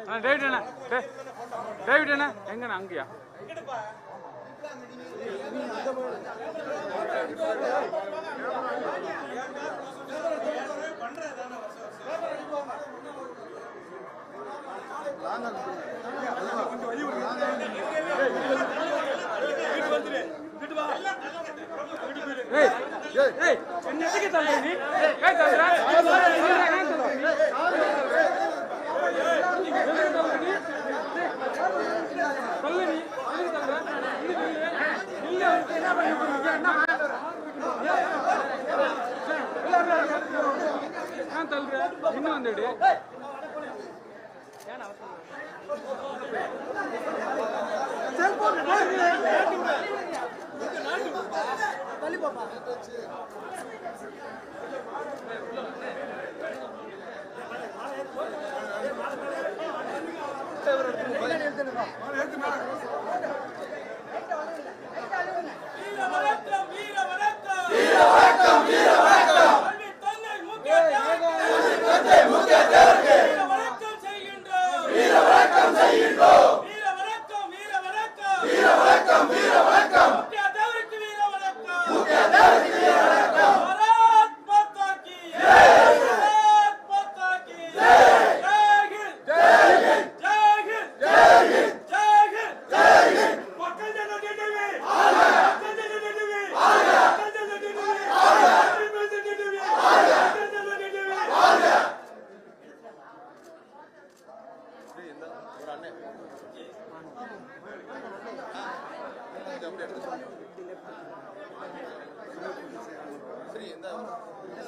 அண்ணா David அண்ணா David அண்ணா எங்கண்ணா அங்கேயா? ஏய் ஏன் தள்ளுற இன்னும் வந்துடு வீர Adam.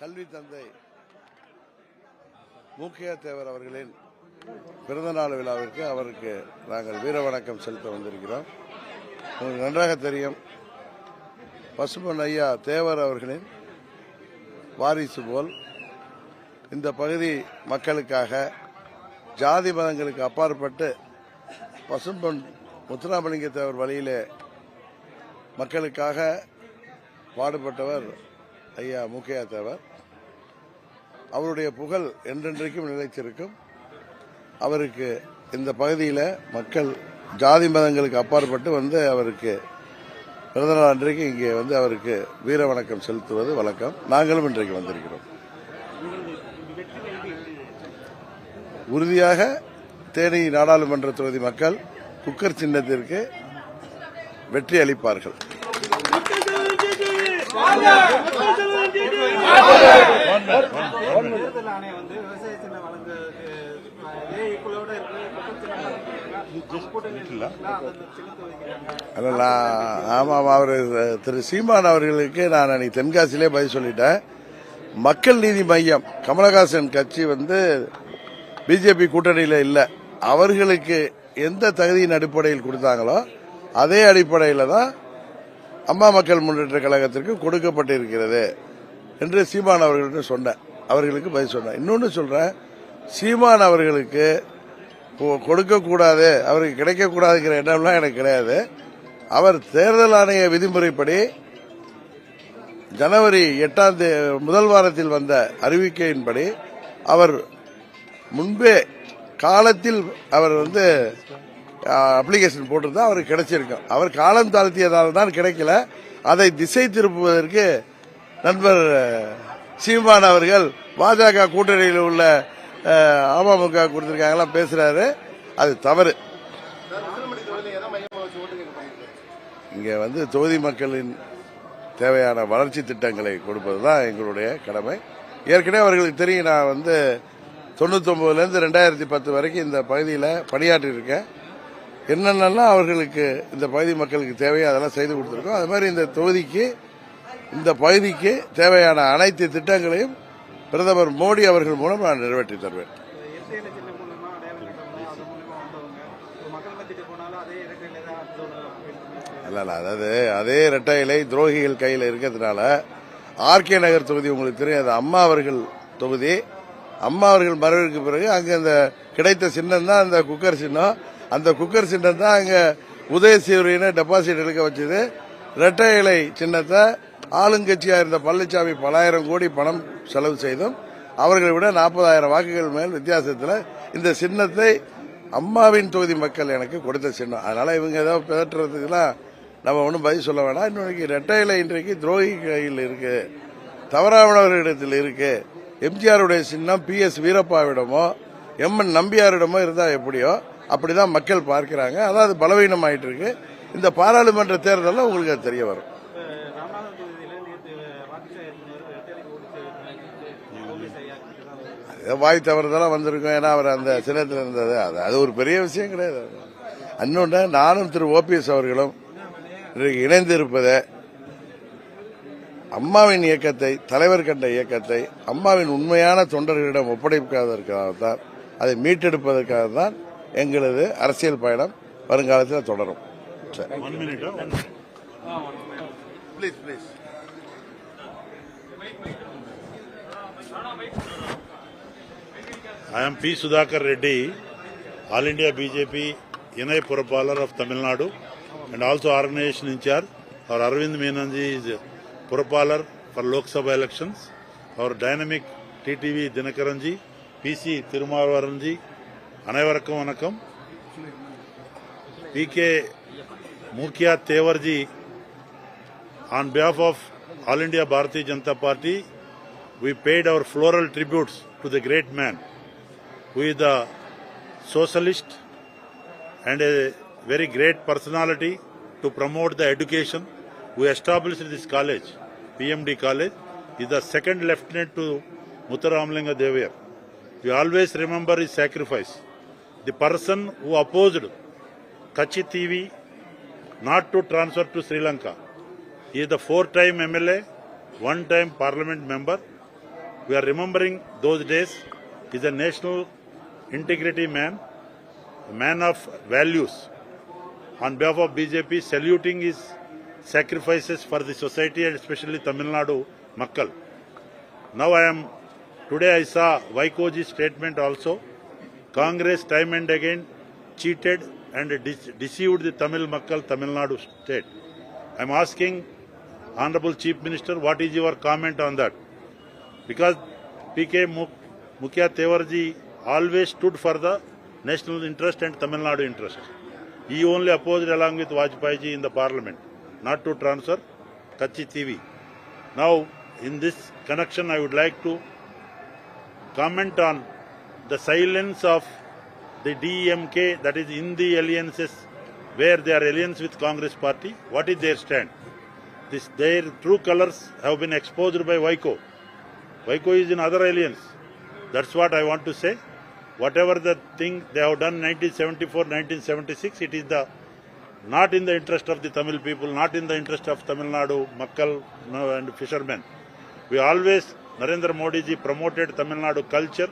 கல்வி தந்தை மூக்கையா தேவர் அவர்களின் பிறந்தநாள் விழாவிற்கு அவருக்கு நாங்கள் வீர வணக்கம் செலுத்த வந்திருக்கிறோம். உங்களுக்கு நன்றாக தெரியும். பசுமன் ஐயா தேவர் அவர்களின் வாரிசு போல் இந்த பகுதி மக்களுக்காக ஜாதி மதங்களுக்கு அப்பாற்பட்டு பசும்பொன் முத்துராமலிங்க தேவர் வழியிலே மக்களுக்காக பாடுபட்டவர் ஐயா மூக்கையா தேவர் அவருடைய புகழ் என்றென்றைக்கும் நிலைத்திருக்கும். அவருக்கு இந்த பகுதியில் மக்கள் ஜாதி மதங்களுக்கு அப்பாற்பட்டு வந்து அவருக்கு பிறந்தநாள் அன்றைக்கு இங்கே வந்து அவருக்கு வீர வணக்கம் செலுத்துவது வழக்கம். நாங்களும் இன்றைக்கு வந்திருக்கிறோம். உறுதியாக தேனி நாடாளுமன்ற தொகுதி மக்கள் குக்கர் சின்னத்திற்கு வெற்றி அளிப்பார்கள். தேர்தல் ஆமாம் அவர் திரு சீமான் அவர்களுக்கு நான் அன்னைக்கு தென்காசியிலே பதில் சொல்லிட்டேன். மக்கள் நீதி மையம் கமலஹாசன் கட்சி வந்து பிஜேபி கூட்டணியில் இல்லை. அவர்களுக்கு எந்த தகுதியின் அடிப்படையில் கொடுத்தாங்களோ அதே அடிப்படையில் தான் அம்மா மக்கள் முன்னேற்ற கழகத்திற்கு கொடுக்கப்பட்டிருக்கிறது. என்று சீமான் அவர்கள்ட்ட சொன்னேன். அவர்களுக்கு பதில் சொன்னேன். இன்னொன்று சொல்றேன். சீமான் அவர்களுக்கு கொ- கொடுக்கக்கூடாது அவருக்கு கிடைக்கக்கூடாதுங்கிற எண்ணம்லாம் எனக்கு கிடையாது. அவர் தேர்தல் ஆணைய விதிமுறைப்படி ஜனவரி எட்டாம் தேதி முதல் வாரத்தில் வந்த அறிவிக்கையின்படி அவர் முன்பே காலத்தில் அவர் வந்து அப்ளிகேஷன் போட்டிருந்தா அவருக்கு கிடைச்சிருக்கும். அவர் காலம் தாழ்த்தியதால் தான் கிடைக்கல. அதை திசை திருப்புவதற்கு நண்பர் சீமான் அவர்கள் பாஜக கூட்டணியில் உள்ள அமமுக கொடுத்திருக்காங்கலாம் பேசுறாரு. அது தவறு. இங்க வந்து தொகுதி மக்களின் தேவையான வளர்ச்சி திட்டங்களை கொடுப்பது தான் எங்களுடைய கடமை. ஏற்கனவே அவர்களுக்கு தெரியும் நான் வந்து தொண்ணூத்தொம்பதுலேருந்து ரெண்டாயிரத்தி பத்து வரைக்கும் இந்த பகுதியில் பணியாற்றியிருக்கேன் என்னென்னலாம் அவர்களுக்கு இந்த பகுதி மக்களுக்கு தேவையோ அதெல்லாம் செய்து கொடுத்துருக்கோம். அது மாதிரி இந்த தொகுதிக்கு இந்த பகுதிக்கு தேவையான அனைத்து திட்டங்களையும் பிரதமர் மோடி அவர்கள் மூலம் நான் நிறைவேற்றி தருவேன். எந்த இல்ல இல்ல அதாவது அதே இரட்டை இலை துரோகிகள் கையில் இருக்கிறதுனால ஆர்கே நகர் தொகுதி உங்களுக்கு தெரியும். அது அம்மா அவர்கள் தொகுதி. அம்மா அவர்கள் மறைவுக்கு பிறகு அங்கே அந்த கிடைத்த சின்னம் தான் அந்த குக்கர் சின்னம். அந்த குக்கர் சின்னம் தான் அங்கே உதயசீவரின்னு டெபாசிட் எடுக்க வச்சது. இரட்டை இலை சின்னத்தை ஆளுங்கட்சியாக இருந்த பழனிசாமி பலாயிரம் கோடி பணம் செலவு செய்தும் அவர்களை விட நாற்பதாயிரம் வாக்குகள் மேல் வித்தியாசத்தில் இந்த சின்னத்தை அம்மாவின் தொகுதி மக்கள் எனக்கு கொடுத்த சின்னம். அதனால் இவங்க ஏதாவது பேட்டுறதுக்கெல்லாம் நம்ம ஒன்றும் பதில் சொல்ல வேண்டாம் இன்னைக்கு ரெட்டையில் இன்றைக்கு துரோகி கையில் இருக்கு. தவறானவர்களிடத்தில் இருக்கு. எம்ஜிஆருடைய சின்னம் பி எஸ் வீரப்பாவிடமோ எம் என் நம்பியாரிடமோ இருந்தால் எப்படியோ அப்படிதான் மக்கள் பார்க்கிறாங்க. அதாவது பலவீனம் ஆயிட்டு இருக்கு. இந்த பாராளுமன்ற தேர்தலில் உங்களுக்கு அது தெரிய வரும். வாய் தவறுதெல்லாம் வந்திருக்கும். ஏன்னா அவர் அந்த சின்னத்தில் இருந்தது. அது அது ஒரு பெரிய விஷயம் கிடையாது. இன்னொன்று நானும் திரு ஓபிஎஸ் அவர்களும் இன்றைக்கு இணைந்து இருப்பதை அம்மாவின் இயக்கத்தை தலைவர் கண்ட இயக்கத்தை அம்மாவின் உண்மையான தொண்டர்களிடம் ஒப்படைப்பதற்காக தான் அதை மீட்டெடுப்பதற்காக தான் எங்களது அரசியல் பயணம் வருங்காலத்தில் தொடரும். Please please I'm P Sudhakar Reddy all India BJP ఇనయ్ పురపాలర్ of Tamil Nadu and also organization incharge our Arvind Meenan ji is పురపాలర్ for Lok Sabha elections our dynamic TTV Dinakaran ji PC Thirumavalavan ji అనైవర్కం వనకం PK Mukhya Thevar ji on behalf of All India Bharatiya Janata Party we paid our floral tributes to the great man who is a socialist and a very great personality to promote the education. We established this college, PMD College, is the second lieutenant to Muttaramalingga Devar. We always remember his sacrifice. The person who opposed Kachi TV not to transfer to Sri Lanka. He is the four-time MLA, one-time parliament member. We are remembering those days. He is a national integrity man, a man of values. On behalf of BJP, saluting his sacrifices for the society and especially Tamil Nadu Makkal. Now I am, today I saw Vaikoji's statement also. Congress time and again cheated and de- deceived the Tamil Makkal, Tamil Nadu state. I am asking Honorable Chief Minister, what is your comment on that? Because PK Muk- Mukhya Tewarji always stood for the national interest and Tamil Nadu interest. He only opposed along with Vajpayee in the parliament, not to transfer Kachi TV. Now, in this connection, I would like to comment on the silence of the DMK, that is in the alliances where they are alliance with Congress party. What is their stand? This, their true colors have been exposed by Vaiko. Vaiko is in other alliance. That's what I want to say. Whatever the thing they have done 1974, 1976, it is the not in the interest of the Tamil people, not in the interest of Tamil Nadu, Makkal no, and fishermen. We always, Narendra Modi ji promoted Tamil Nadu culture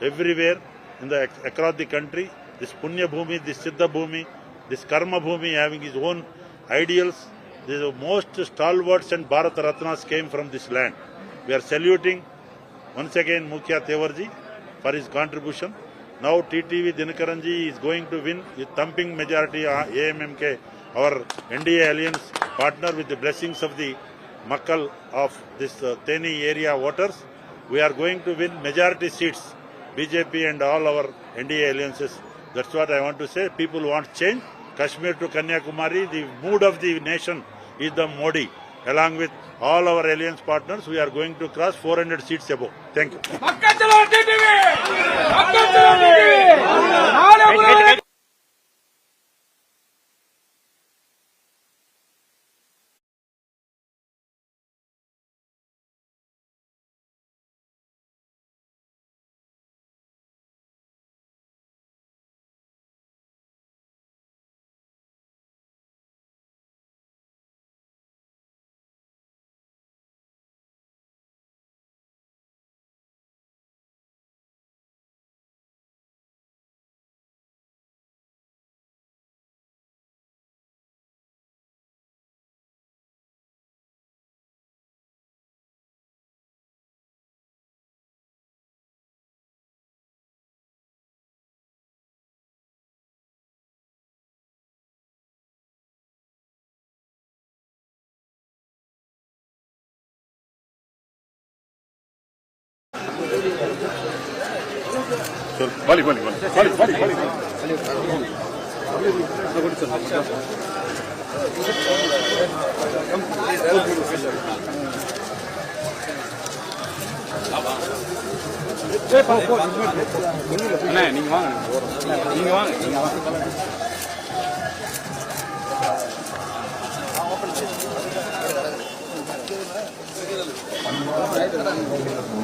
everywhere in the across the country. This Punya Bhumi, this Siddha Bhumi, this Karma Bhumi having his own ideals. The most stalwarts and Bharat Ratnas came from this land. We are saluting once again Mukhya Tewarji for his contribution. Now TTV Dinakaranji is going to win with thumping majority uh, AMMK, our NDA alliance partner with the blessings of the Makkal of this uh, Teni area voters. We are going to win majority seats, BJP and all our NDA alliances. That's what I want to say. People want change. Kashmir to Kanyakumari, the mood of the nation is the Modi. Along with all our alliance partners, we are going to cross 400 seats above. Thank you. தலைவர் TTV மக்கள் தலைவர் TTV நாடு முழுவதும் அண்ணா நீங்க வாங்க. நீங்க வாங்க. நீங்க வாங்க.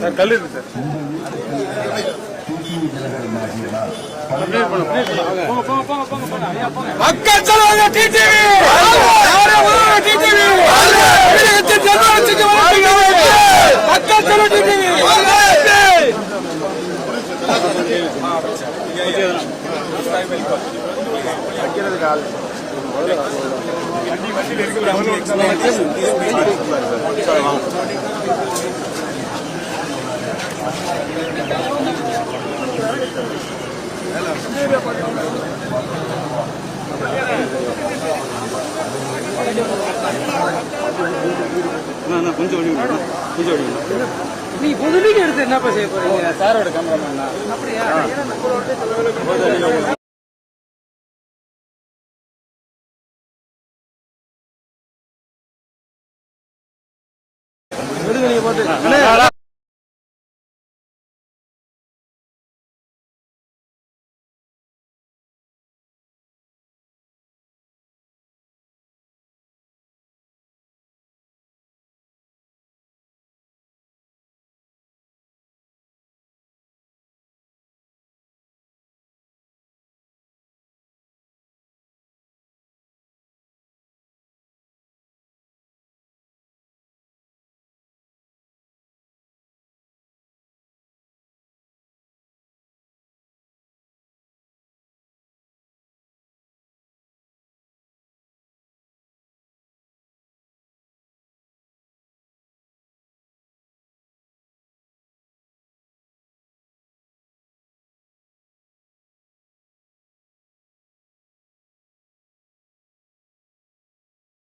சார் கல் இருக்கு சார். மக்கள் தலைவர் டிடிவி நாடு முழுவதும் டிடிவி தமிழகத்தின் ஜனநாயகத்துக்கு வாழ்த்துக்கள். மக்கள் தலைவர் டிடிவி நீ புதுடிக்கு எடுத்து என்னப்பா செய்ய போறீங்க? சாரோட கேமராமேன் அப்படியா?